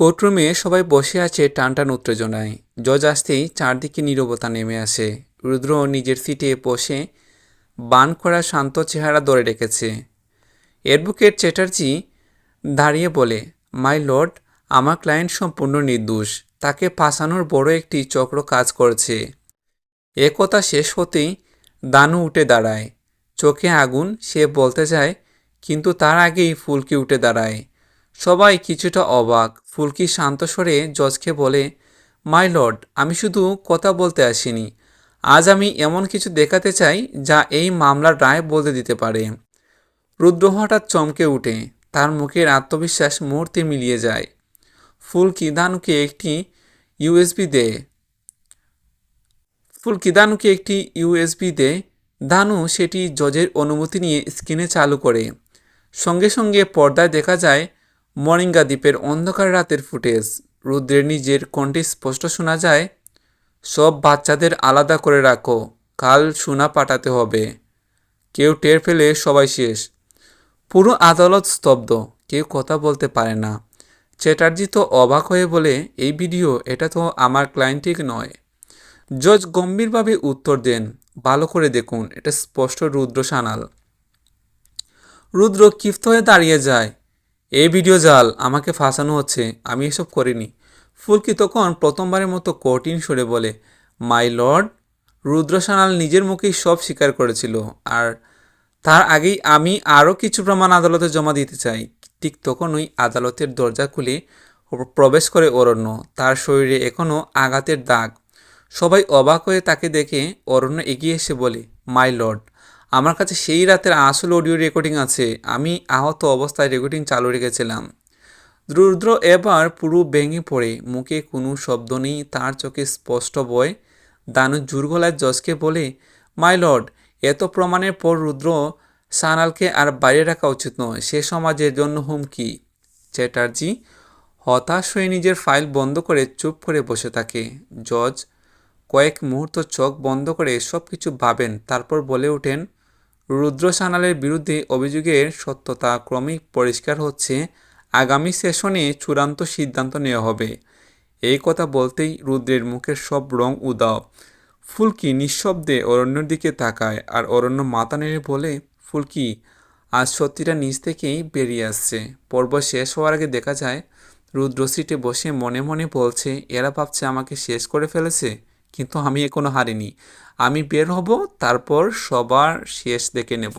কোর্টরুমে সবাই বসে আছে টানটান উত্তেজনায়। জজ আসতেই চারদিকে নীরবতা নেমে আসে। রুদ্র নিজের সিটে বসে বান করা শান্ত চেহারা ধরে রেখেছে। অ্যাডভোকেট চ্যাটার্জি দাঁড়িয়ে বলে, মাই লর্ড, আমার ক্লায়েন্ট সম্পূর্ণ নির্দোষ। তাকে ফাঁসানোর বড় একটি চক্র কাজ করছে। একথা শেষ হতেই দানু উঠে দাঁড়ায়। চোখে আগুন, সে বলতে যায় কিন্তু তার আগেই ফুলকি উঠে দাঁড়ায়। সবাই কিছুটা অবাক। ফুলকি শান্ত স্বরে জজকে বলে, মাই লর্ড, আমি শুধু কথা বলতে আসিনি। আজ আমি এমন কিছু দেখাতে চাই যা এই মামলার রায় বলতে দিতে পারে রুদ্র হঠাৎ চমকে উঠে। তার মুখের আত্মবিশ্বাস মুহূর্তে মিলিয়ে যায়। ফুলকি দানুকে একটি ইউএসবি দেয় ফুলকি দানুকে একটি ইউএসবি দেয় দানু সেটি জজের অনুমতি নিয়ে স্ক্রিনে চালু করে। সঙ্গে সঙ্গে পর্দায় দেখা যায় মরিঙ্গা দ্বীপের অন্ধকার রাতের ফুটেজ। রুদ্রের নিজের কণ্ঠে স্পষ্ট শোনা যায়, সব বাচ্চাদের আলাদা করে রাখো, কাল সোনা পাঠাতে হবে। কেউ টের ফেলে সবাই শেষ। পুরো আদালত স্তব্ধ, কেউ কথা বলতে পারে না। চ্যাটার্জি তো অবাক হয়ে বলে, এই ভিডিও, এটা তো আমার ক্লায়েন্টিক নয়। জজ গম্ভীরভাবে উত্তর দেন, ভালো করে দেখুন, এটা স্পষ্ট রুদ্র সানাল। রুদ্র ক্ষিপ্ত হয়ে দাঁড়িয়ে যায় এই ভিডিও জাল আমাকে ফাঁসানো হচ্ছে, আমি এসব করিনি। ফুলকি তখন প্রথমবারের মতো কঠিন সুরে বলে, মাই লর্ড রুদ্র সানাল নিজের মুখেই সব স্বীকার করেছিল, আর তার আগেই আমি আরও কিছু প্রমাণ আদালতে জমা দিতে চাই। ঠিক তখনই আদালতের দরজা খুলে প্রবেশ করে অরণ্য, তার শরীরে এখনও আঘাতের দাগ। সবাই অবাক হয়ে তাকে দেখে অরণ্য এগিয়ে এসে বলে, মাই লর্ড আমার কাছে সেই রাতের আসল অডিও রেকর্ডিং আছে। আমি আহত অবস্থায় রেকর্ডিং চালু রেখেছিলাম। রুদ্র এবার পুরো ভেঙে পড়ে। মুখে কোনো শব্দ নেই। তার চোখে স্পষ্ট বয় দানু জোর গলায় জজকে বলে, মাই লর্ড, এত প্রমাণের পর রুদ্র সানালকে আর বাইরে রাখা উচিত নয়। সে সমাজের জন্য হুমকি। চ্যাটার্জি হতাশ হয়ে নিজের ফাইল বন্ধ করে চুপ করে বসে থাকে। জজ কয়েক মুহূর্ত চোখ বন্ধ করে সব কিছু ভাবেন। তারপর বলে ওঠেন রুদ্র সানালের বিরুদ্ধে অভিযোগের সত্যতা ক্রমিক পরিষ্কার হচ্ছে। আগামী সেশনে চূড়ান্ত সিদ্ধান্ত নেওয়া হবে। এই কথা বলতেই রুদ্রের মুখের সব রং উদাও। ফুলকি নিঃশব্দে অরণ্যর দিকে তাকায় আর অরণ্য মাথা নেড়ে বলে, ফুলকি, আজ সত্যিটা নিজ থেকেই বেরিয়ে আসছে। পর্ব শেষ হওয়ার আগে দেখা যায়, রুদ্র সিটে বসে মনে মনে বলছে, এরা ভাবছে আমাকে শেষ করে ফেলেছে? কিন্তু আমি এখনও হারিনি। আমি বের হব তারপর সবার শেষ দেখে নেব।